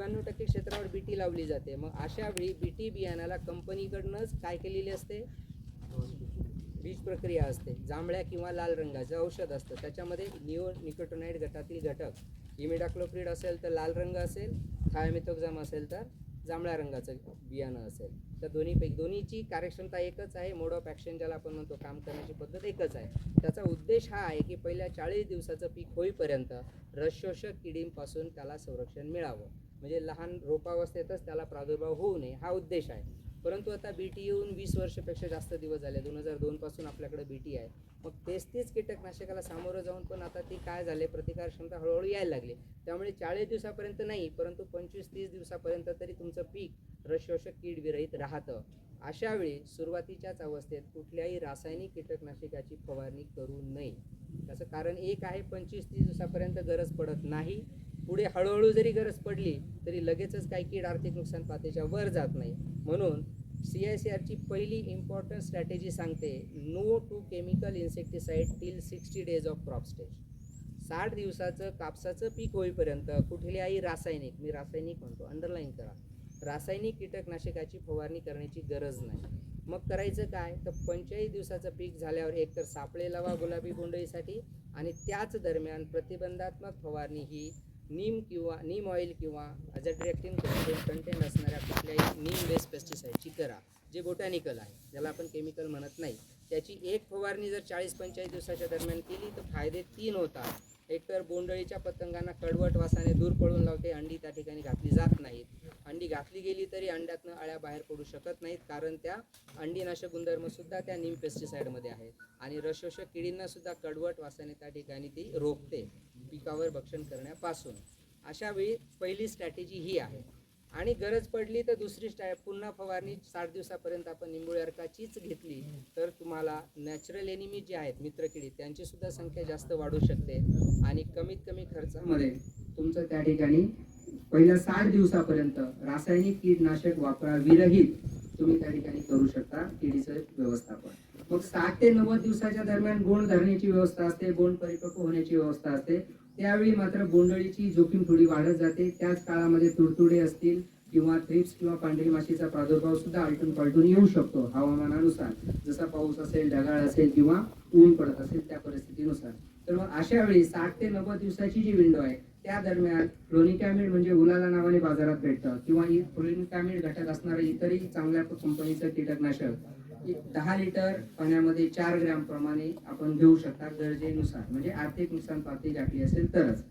नव्याण्णव टक्के क्षेत्रावर बीटी लावली जाते. मग अशा वेळी बीटी बियाणाला कंपनीकडनंच काय केलेली असते? बीज प्रक्रिया असते. जांभळ्या किंवा लाल रंगाचं औषध असतं. त्याच्यामध्ये निओ निकोटोनाइड गटातील घटक. इमिडाक्लोप्रिड असेल तर लाल रंग असेल थायमेथोक्झाम असेल तर जांभळ्या रंगाचं बियाणं असेल. तर दोन्हीपैकी दोन्हीची कार्यक्षमता एकच आहे. मोड ऑफ ॲक्शन ज्याला आपण म्हणतो काम करण्याची पद्धत एकच आहे. त्याचा उद्देश हा आहे की पहिल्या चाळीस दिवसाचं पीक होईपर्यंत रसशोषक किडींपासून त्याला संरक्षण मिळावं. म्हणजे लहान रोपावस्थेतच त्याला प्रादुर्भाव होऊ नये हा उद्देश आहे. परंतु आता बी टी येऊन वीस वर्षपेक्षा जास्त दिवस झाले दोन हजार दोनपासून आपल्याकडे बी टी आहे. मग तेच तेच कीटकनाशकाला सामोरं जाऊन पण आता ती काय झाले प्रतिकार क्षमता हळूहळू यायला लागली. त्यामुळे चाळीस दिवसापर्यंत नाही परंतु पंचवीस तीस दिवसापर्यंत तरी तुमचं पीक रसशोषक कीड विरहित राहतं. अशा वेळी सुरुवातीच्याच अवस्थेत कुठल्याही रासायनिक कीटकनाशकाची फवारणी करू नये. त्याचं कारण एक आहे पंचवीस तीस दिवसापर्यंत गरज पडत नाही. पुढे हळूहळू जरी गरज पडली तरी लगेचच काही कीड आर्थिक नुकसान पातळीच्या वर जात नाही. म्हणून सी आय सी आरची पहिली इम्पॉर्टंट स्ट्रॅटेजी सांगते no to chemical insecticide till sixty days of crop stage साठ दिवसाचं कापसाचं पीक होईपर्यंत कुठल्याही रासायनिक मी रासायनिक म्हणतो अंडरलाईन करा. रासायनिक कीटकनाशकाची फवारणी करण्याची गरज नाही. मग करायचं काय? तर पंचेचाळीस दिवसाचं पीक झाल्यावर एकतर सापळे लावा गुलाबी बोंडळीसाठी आणि त्याच दरम्यान प्रतिबंधात्मक फवारणी ही नीम किंवा नीम ऑइल किंवा अझॅट्रिएक्टिन कंटेंट असणाऱ्या कुठल्याही नीम बेस पेस्टिसाईडची करा जे बोटॅनिकल आहे. ज्याला आपण केमिकल म्हणत नाही. त्याची एक फवारणी जर चाळीस पंचेचाळीस दिवसाच्या दरम्यान केली तर फायदे तीन होतात. एकतर बोंडळीच्या पतंगांना कडवट वासाने दूर पळून लावते अंडी त्या ठिकाणी घातली जात नाहीत. अंडी घातली गेली तरी अंड्यातनं अळ्या बाहेर पडू शकत नाहीत कारण त्या अंडीनाशक गुणधर्मसुद्धा त्या नीम पेस्टिसाईडमध्ये आहेत. आणि रसशोषक किडींनासुद्धा कडवट वासाने त्या ठिकाणी ती रोखते. पिकावर भक्षण करण्यापासून. अशा वेळी पहिली स्ट्रॅटेजी ही आहे. आणि गरज पडली तर दुसरी स्ट्रॅ पुन्हा फवारणी साठ दिवसापर्यंत आपण निंबोळी अर्काचीच घेतली तर तुम्हाला नॅचरल एनिमी जे आहेत मित्रकिडी त्यांची सुद्धा संख्या जास्त वाढू शकते आणि कमीत कमी खर्चामध्ये तुमचं त्या ठिकाणी पहिल्या साठ दिवसापर्यंत रासायनिक कीटनाशक वापरा विरहित तुम्ही त्या ठिकाणी करू शकता किडीचं व्यवस्थापन. मग साठ ते नव्वद दिवसाच्या दरम्यान बोंड धरण्याची व्यवस्था असते बोंड परिपक्व होण्याची व्यवस्था असते. त्यावेळी मात्र बोंडळीची जोखीम थोडी वाढत जाते. त्याच काळामध्ये तुडतुडे असतील किंवा थ्रिप्स किंवा पांढरी माशीचा प्रादुर्भाव सुद्धा आलटून पालटून येऊ शकतो. हवामानानुसार जसा पाऊस असेल ढगाळ असेल किंवा ऊन पडत असेल त्या परिस्थितीनुसार. तर मग अशा वेळी साठ ते नव्वद दिवसाची जी विंडो आहे त्या दरम्यान फ्लोनिकॅमिड म्हणजे उलाला नावाने बाजारात भेटतं किंवा फ्लोनिकॅमिड घटक असणारं इतरही चांगल्या कंपनीचं कीटकनाशक एक दहा लिटर पाण्यामध्ये चार ग्रॅम प्रमाणे आपण घेऊ शकता गरजेनुसार. म्हणजे आर्थिक नुकसान पातळी गाठली असेल तरच.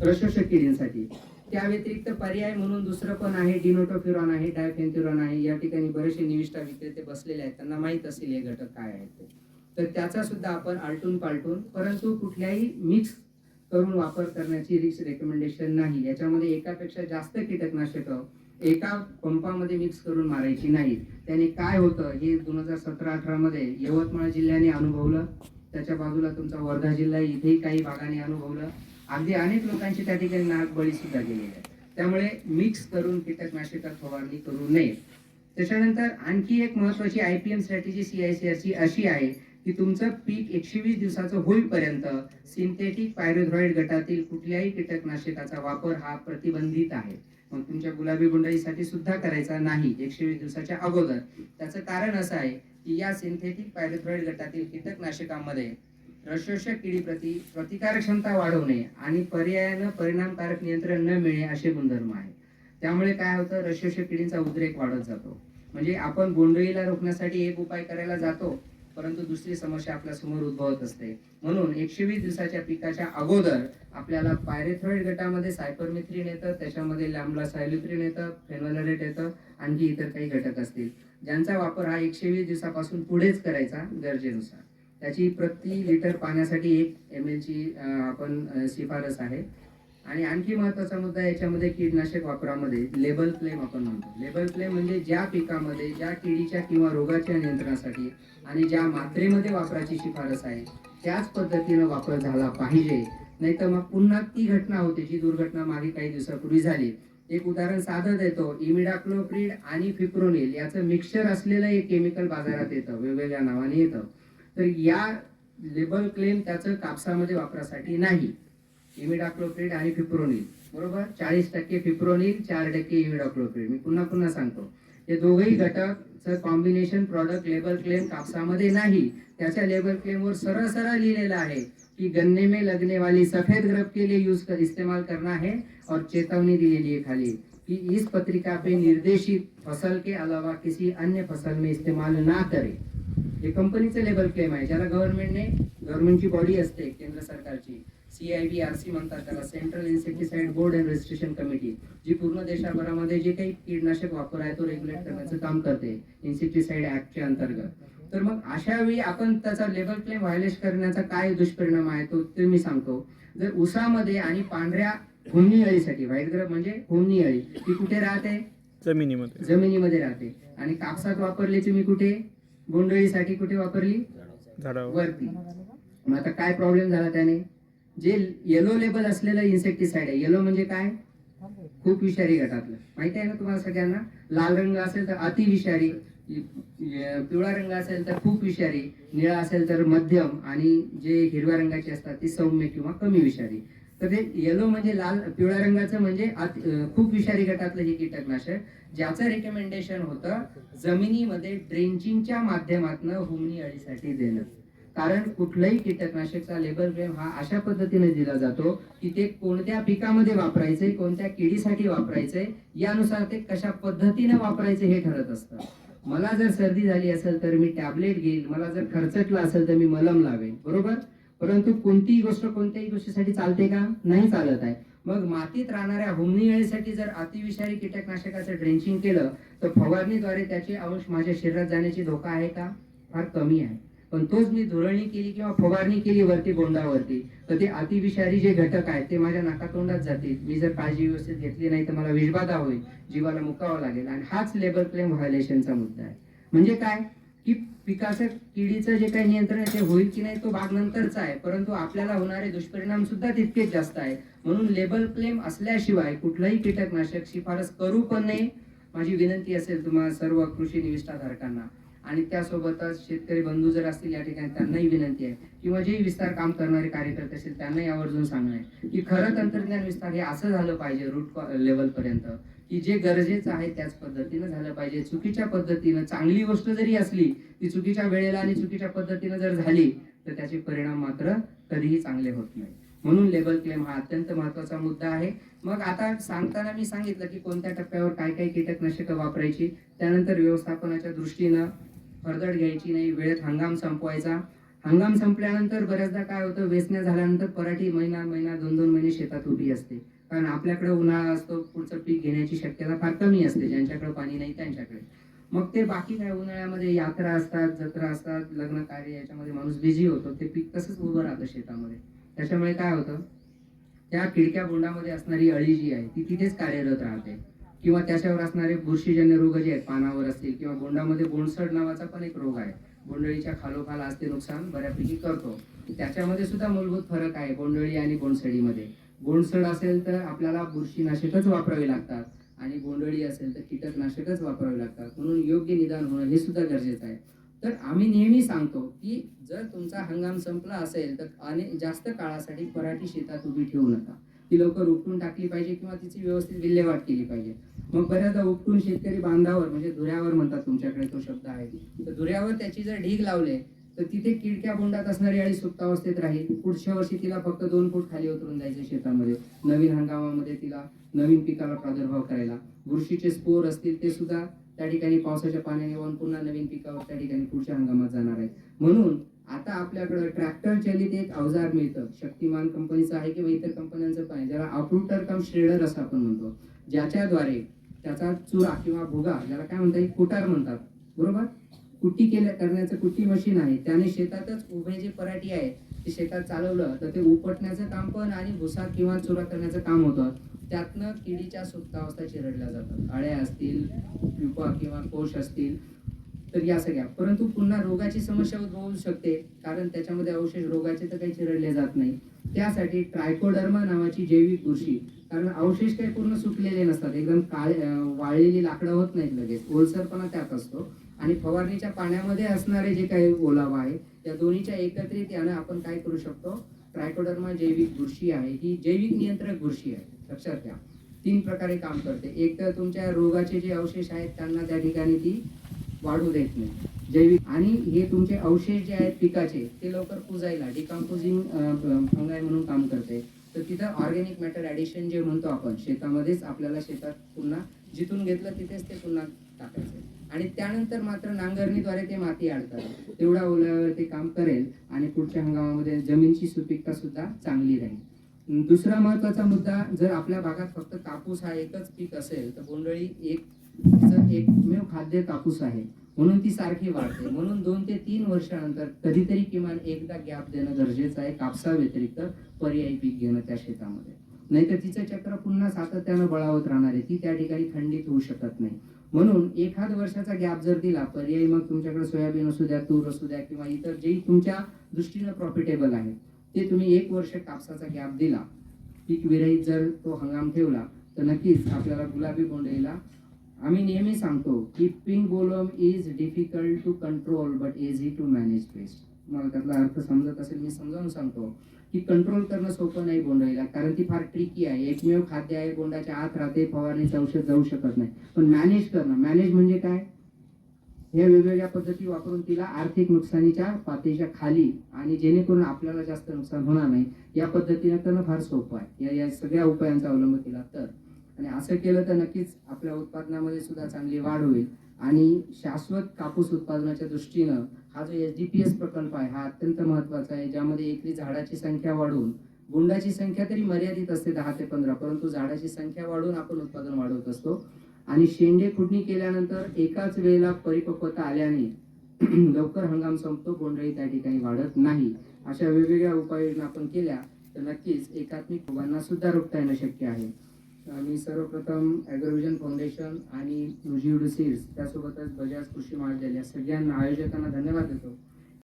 प्रशोषक किडींसाठी त्या व्यतिरिक्त पर्याय म्हणून दुसरं पण आहे डिनोटोफ्युरॉन आहे डायफेन्थ्युरॉन आहे. या ठिकाणी बरेचसे निविष्ठा विक्रेते बसलेले आहेत. त्यांना माहीत असेल हे घटक काय आहेत ते. तर त्याचा सुद्धा आपण आलटून पालटून परंतु कुठल्याही मिक्स करून वापर करण्याची रिक्स रेकमेंडेशन नाही. याच्यामध्ये एकापेक्षा जास्त कीटकनाशकं एका पंपामध्ये मिक्स करून मारायची नाही. त्याने काय होतं हे दोन हजार सतरा अठरा मध्ये यवतमाळ जिल्ह्याने अनुभवलं. त्याच्या बाजूला तुमचा वर्धा जिल्हा इथेही काही भागाने अनुभवलं. अगदी अनेक लोकांची त्या ठिकाणी नाग बळी सुद्धा आहे. त्यामुळे मिक्स करून कीटकनाशकात फवारणी करू नये. त्याच्यानंतर आणखी एक महत्वाची I P M strategy C I C अशी आहे की तुमचं पीक एकशे वीस दिवसाचं होईपर्यंत सिंथेटिक पायरोथ्रॉइड गटातील कुठल्याही कीटकनाशकाचा वापर हा प्रतिबंधित आहे. मग तुमच्या गुलाबी गुंडाईसाठी सुद्धा करायचा नाही एकशे वीस दिवसाच्या अगोदर. त्याचं कारण असं आहे की या सिंथेटिक पायरेथ्रॉइड गटातील कीटकनाशकांमध्ये रसशोषक किडीप्रती प्रतिकार क्षमता वाढवणे आणि पर्यायानं परिणामकारक नियंत्रण न मिळणे असे गुणधर्म आहे त्यामुळे काय होतं रसशोषक किडींचा उद्रेक वाढत जातो. म्हणजे आपण बोंडळीला रोखण्यासाठी एक उपाय करायला जातो परंतु दुसरी समस्या आपल्यासमोर उद्भवत असते. म्हणून एकशे वीस दिवसाच्या पिकाच्या अगोदर आपल्याला पायरेथ्रॉइड गटामध्ये सायपरमिथ्रिन येतं त्याच्यामध्ये लॅम्बला सायल्युथ्रिन येतं फेनोलरेट येतं आणखी इतर काही घटक असतील. ज्यांचा वापर हा एकशे वीस दिवसापासून पुढेच करायचा गरजेनुसार. त्याची प्रति लिटर पाण्यासाठी एक एम एलची आपण शिफारस आहे. आणि आणखी महत्त्वाचा मुद्दा याच्यामध्ये कीडनाशक वापरामध्ये लेबल क्लेम आपण म्हणतो. लेबल क्लेम म्हणजे ज्या पिकामध्ये ज्या किडीच्या किंवा रोगाच्या नियंत्रणासाठी आणि ज्या मात्रेमध्ये वापराची शिफारस आहे त्याच पद्धतीनं वापर झाला पाहिजे. नाही तर मग पुन्हा ती घटना होते जी दुर्घटना मागे काही दिवसापूर्वी झाली. एक उदाहरण साधं देतो. इमिडाक्लोप्रिड आणि फिप्रोनिल याचं मिक्सचर असलेलं एक केमिकल बाजारात येतं वेगवेगळ्या नावाने येतं. तर या लेबल क्लेम त्याचं कापसामध्ये वापरासाठी नाही. इमिडाक्लोप्रिड आणि फिप्रोनिल बरोबर? चाळीस टक्के फिप्रोनिल चार टक्के इमिडाक्लोप्रिड मी पुन्हा पुन्हा सांगतो. हे दोघेही घटकचं कॉम्बिनेशन प्रॉडक्ट लेबल क्लेम कापसामध्ये नाही त्याच्या लेबल क्लेमवर सरळ सरळ लिहिलेलं आहे की गन्ने में लगने वाली सफेद ग्रब के लिए यूज कर, इस्तेमाल करना है और चेतावनी दिलेली है खाली कि इस पत्रिका पे निर्देशित फसल के अलावा किसी अन्य फसल में इस्तेमाल ना करे। हे कंपनीचं लेबल क्लेम आहे ज्याला गव्हर्नमेंटने गव्हर्नमेंटची बॉडी असते केंद्र सरकारची. सीआयबी आर सी म्हणतात त्याला central insecticide board and registration committee जी पूर्ण देशभरामध्ये जे काही कीटनाशक वापर आहे तो रेग्युलेट करण्याचं काम करते इन्सेक्टिसाइड ऍक्टच्या अंतर्गत. तर मग अशा वेळी आपण त्याचा लेबल क्लेम व्हायलेट करण्याचा काय दुष्परिणाम आहे तो ते मी सांगतो. जर उसामध्ये आणि पांढऱ्या होमनी अळीसाठी व्हाईट ग्रब म्हणजे होमनी अळी ती कुठे राहते? जमिनीमध्ये. जमिनीमध्ये राहते. आणि कापसात वापरली तुम्ही कुठे? बोंडळीसाठी कुठे वापरली? वरती. मग आता काय प्रॉब्लेम झाला त्याने? जे येलो लेबल असलेलं इन्सेक्टिसाइड आहे. येलो म्हणजे काय? खूप विषारी गटातलं माहिती आहे ना तुम्हाला सगळ्यांना? लाल रंग असेल तर अति विषारी पिवळा रंग असेल तर खूप विषारी निळा असेल तर मध्यम आणि जे हिरव्या रंगाची असतात ती सौम्य किंवा कमी विषारी. तर ते येलो म्हणजे लाल पिवळ्या रंगाचं म्हणजे खूप विषारी गटातलं हे कीटकनाशक ज्याचं रेकमेंडेशन होतं जमिनीमध्ये ड्रेंचिंगच्या माध्यमातून हुमणी अळीसाठी देणं. कारण कुठलंही कीटकनाशकचा लेबल फ्रेम हा अशा पद्धतीने दिला जातो की ते कोणत्या पिकामध्ये वापरायचे कोणत्या किडीसाठी वापरायचे यानुसार ते कशा पद्धतीने वापरायचे हे ठरत असतं. मला जर सर्दी झाली असेल तर मी टॅबलेट घेईल मला जर खर्चटला असेल तर मी मलम लावेन बरोबर? परंतु कोणतीही गोष्ट कोणत्याही गोष्टीसाठी चालते का? नाही चालत आहे. मग मातीत राहणाऱ्या हुमणी अळीसाठी जर अतिविषारी कीटकनाशकाचं ड्रेंचिंग केलं तर फवारणीद्वारे त्याचे अंश माझ्या शरीरात जाण्याची धोका आहे का? फार कमी आहे. पण तोच मी धुरळणी केली किंवा फवारणी केली वरती बोंडावरती तर ते अतिविषारी जे घटक आहेत ते माझ्या नाकातोंडात जातील. मी जर काळजी व्यवस्थित घेतली नाही तर मला विषबाधा होईल जीवाला मुकावा लागेल. आणि हाच लेबर क्लेम व्हायलेशनचा मुद्दा आहे. म्हणजे काय? की पिकाचं किडीचं जे काही नियंत्रण आहे ते होईल की नाही तो भाग नंतरचा आहे. परंतु आपल्याला होणारे दुष्परिणाम सुद्धा तितकेच जास्त आहे. म्हणून लेबल क्लेम असल्याशिवाय कुठलंही कीटकनाशक शिफारस करू पण नये. माझी विनंती असेल तुम्हाला सर्व कृषी निविष्ठाधारकांना. आणि त्यासोबतच शेतकरी बंधू जर असतील या ठिकाणी त्यांनाही विनंती आहे. किंवा जे विस्तार काम करणारे कार्यकर्ते असतील त्यांनाही आवर्जून सांगणं आहे की खरं तंत्रज्ञान विस्तार हे असं झालं पाहिजे रूट लेवल पर्यंत की जे गरजेचं आहे त्याच पद्धतीनं झालं पाहिजे. चुकीच्या पद्धतीनं चांगली गोष्ट जरी असली ती चुकीच्या वेळेला आणि चुकीच्या पद्धतीनं जर झाली तर त्याचे परिणाम मात्र कधीही चांगले होत नाही. म्हणून लेबल क्लेम हा अत्यंत महत्त्वाचा मुद्दा आहे. मग आता सांगताना मी सांगितलं की कोणत्या टप्प्यावर काय काय कीटकनाशकं वापरायची त्यानंतर व्यवस्थापनाच्या दृष्टीनं फरदड घ्यायची नाही वेळेत हंगाम संपवायचा. हंगाम संपल्यानंतर बऱ्याचदा काय होतं वेचण्या झाल्यानंतर पराठी महिना महिना दोन दोन महिने शेतात उभी असते. कारण आपल्याकडे उन्हाळा असतो पुढचं पीक घेण्याची शक्यता फार कमी असते ज्यांच्याकडे पाणी नाही त्यांच्याकडे. मग ते बाकी काय उन्हाळ्यामध्ये यात्रा असतात जत्रा असतात लग्न कार्य याच्यामध्ये माणूस बिझी होतो ते पीक तसंच उभं राहतं शेतामध्ये. त्याच्यामुळे काय होतं त्या खिडक्या बोंडामध्ये असणारी अळी जी आहे ती तिथेच कार्यरत राहते. किंवा त्याच्यावर असणारे बुरशीजन्य रोग जे आहेत पानावर असतील किंवा बोंडामध्ये बोंडसड नावाचा पण एक रोग आहे. बोंडळीच्या खालोखाल आज ते नुकसान बऱ्यापैकी करतो. त्याच्यामध्ये सुद्धा मूलभूत फरक आहे बोंडळी आणि बोंडसडीमध्ये. बोंडसड असेल तर आपल्याला बुरशीनाशकच वापरावी लागतात आणि बोंडळी असेल तर कीटकनाशकच वापरावे लागतात. म्हणून योग्य निदान होणं हे सुद्धा गरजेचं आहे. तर आम्ही नेहमी सांगतो की जर तुमचा हंगाम संपला असेल तर अनेक जास्त काळासाठी पराठी शेतात उभी ठेवू नका. ती लवकर उपटून टाकली पाहिजे किंवा तिची व्यवस्थित विल्हेवाट केली पाहिजे. मग बऱ्याचदा उपटून शेतकरी बांधावर म्हणजे धुऱ्यावर म्हणतात तुमच्याकडे तो शब्द आहे. तर धुऱ्यावर त्याची जर ढीग लावले तर तिथे किडक्या बोंडात असणारी अळी सुप्तावस्थेत राहील. पुढच्या वर्षी तिला फक्त दोन फूट खाली उतरून जायचे शेतामध्ये. नवीन हंगामामध्ये तिला नवीन पिकाला प्रादुर्भाव करायला. बुरशीचे स्पोर असतील ते सुद्धा त्या ठिकाणी पावसाच्या पाण्याने वाहून पुन्हा नवीन पिकावर त्या ठिकाणी पुढच्या हंगामात जाणार आहे म्हणून आता आपल्याकडं ट्रॅक्टर चलित एक अवजार मिळतं. शक्तिमान कंपनीचं आहे किंवा इतर कंपन्यांचं पण आहे. ज्याला अप्रुटर कम श्रेडर असं आपण म्हणतो. ज्याच्याद्वारे त्याचा चुरा किंवा भुगा ज्याला काय म्हणतात कुटार म्हणतात. बरोबर? कुट्टी केल्या करण्याचं कुट्टी मशीन आहे. त्याने शेतातच उभे जे पराठी आहे ते शेतात चालवलं तर ते उपटण्याचं काम पण आणि भुसा किंवा चुरा करण्याचं काम होतं. त्यातनं किडीच्या सुप्तावस्था चिरडल्या जातात. अळ्या असतील प्युपा किंवा कोश असतील तर या सगळ्या. परंतु पुन्हा रोगाची समस्या उद्भवू शकते कारण त्याच्यामध्ये अवशेष रोगाचे तर काही चिरडले जात नाही. त्यासाठी ट्रायकोडर्मा नावाची जैविक बुरशी कारण अवशेष काही पूर्ण सुकलेले नसतात. एकदम काळे वाळलेली लाकडं होत नाहीत लगेच. ओलसरपणा त्यात असतो. आणि फवारणीच्या पाण्यामध्ये असणारे जे काही ओलावा आहे त्या दोन्हीच्या एकत्रित यानं आपण काय करू शकतो? ट्रायकोडर्मा जैविक बुरशी आहे. ही जैविक नियंत्रक बुरशी आहे. लक्षात घ्या. तीन प्रकारे काम करते. एक तर तुमच्या रोगाचे जे अवशेष आहेत त्यांना त्या ठिकाणी ती वाढू देत नाही. जैविक आणि हे तुमचे अवशेष जे आहेत पिकाचे ते लवकर कुजायला डिकम्पोजिंग फंगाय म्हणून काम करते. तर तिथं ऑर्गॅनिक मॅटर ॲडिशन जे म्हणतो आपण शेतामध्येच आपल्याला शेतात पुन्हा जिथून घेतलं तिथेच ते पुन्हा टाकायचं. आणि त्यानंतर मात्र नांगरणीद्वारे ते माती आणतात तेवढ्या ओल्यावर ते काम करेल आणि पुढच्या हंगामामध्ये जमीनची सुपीकता सुद्धा चांगली राहील. दुसरा महत्त्वाचा मुद्दा जर आपल्या भागात फक्त कापूस हा एकच पीक असेल तर बोंडळी एक तिचं एकमेव खाद्य कापूस आहे. म्हणून ती सारखी वाढते. म्हणून दोन ते तीन वर्षानंतर कधीतरी किमान एकदा गॅप देणं गरजेचं आहे. कापसा व्यतिरिक्त पर्यायी पीक घेणं त्या शेतामध्ये. नाहीतर तिचं चक्र पुन्हा सातत्यानं बळावत राहणार आहे. ती त्या ठिकाणी खंडित होऊ शकत नाही. म्हणून एखाद वर्षाचा गॅप जर दिला पर्यायी मग तुमच्याकडे सोयाबीन असू द्या तूर असू द्या किंवा इतर जे तुमच्या दृष्टीनं प्रॉफिटेबल आहे ते तुम्ही एक वर्ष कापसाचा गॅप दिला पीक विरहित जर तो हंगाम ठेवला तर नक्कीच आपल्याला गुलाबी बोंडळीला आम्ही नेहमी सांगतो की pink bollworm is difficult to control but easy to manage best मला त्यातला अर्थ समजत असेल मी समजावून सांगतो. की कंट्रोल करणं सोपं नाही बोंडाईला कारण ती फार ट्रिकी आहे. एकमेव खाद्य आहे बोंडाच्या आत राहते फवारणीचं औषध जाऊ शकत नाही. पण मॅनेज करणं मॅनेज म्हणजे काय? हे वेगवेगळ्या पद्धती वापरून तिला आर्थिक नुकसानीच्या पातळीच्या खाली आणि जेणेकरून आपल्याला जास्त नुकसान होणार नाही. या पद्धतीनं करणं फार सोपं आहे. या या सगळ्या उपायांचा अवलंब केला तर. आणि असं केलं तर नक्कीच आपल्या उत्पादनामध्ये सुद्धा चांगली वाढ होईल. आणि शाश्वत कापूस उत्पादनाच्या दृष्टीनं हा जो एस डी पी एस प्रकल्प आहे हा अत्यंत महत्त्वाचा आहे ज्यामध्ये एकरी झाडाची संख्या वाढवून गुंडाची संख्या तरी मर्यादित असते दहा ते पंधरा परंतु झाडाची संख्या वाढवून आपण उत्पादन वाढवत असतो. आणि शेंडे खुडणी केल्यानंतर एकाच वेळेला परिपक्वता आल्याने लवकर हंगाम संपतो बोंडळी त्या ठिकाणी वाढत नाही. अशा वेगवेगळ्या उपाययोजना आपण केल्या तर नक्कीच एकात्मिक रोगांना सुद्धा रोखता येणं शक्य आहे. मी सर्वप्रथम ॲग्रोविजन फाउंडेशन आणि सीड्स त्यासोबतच बजाज कृषी महाविद्यालय सगळ्यांना आयोजकांना धन्यवाद देतो.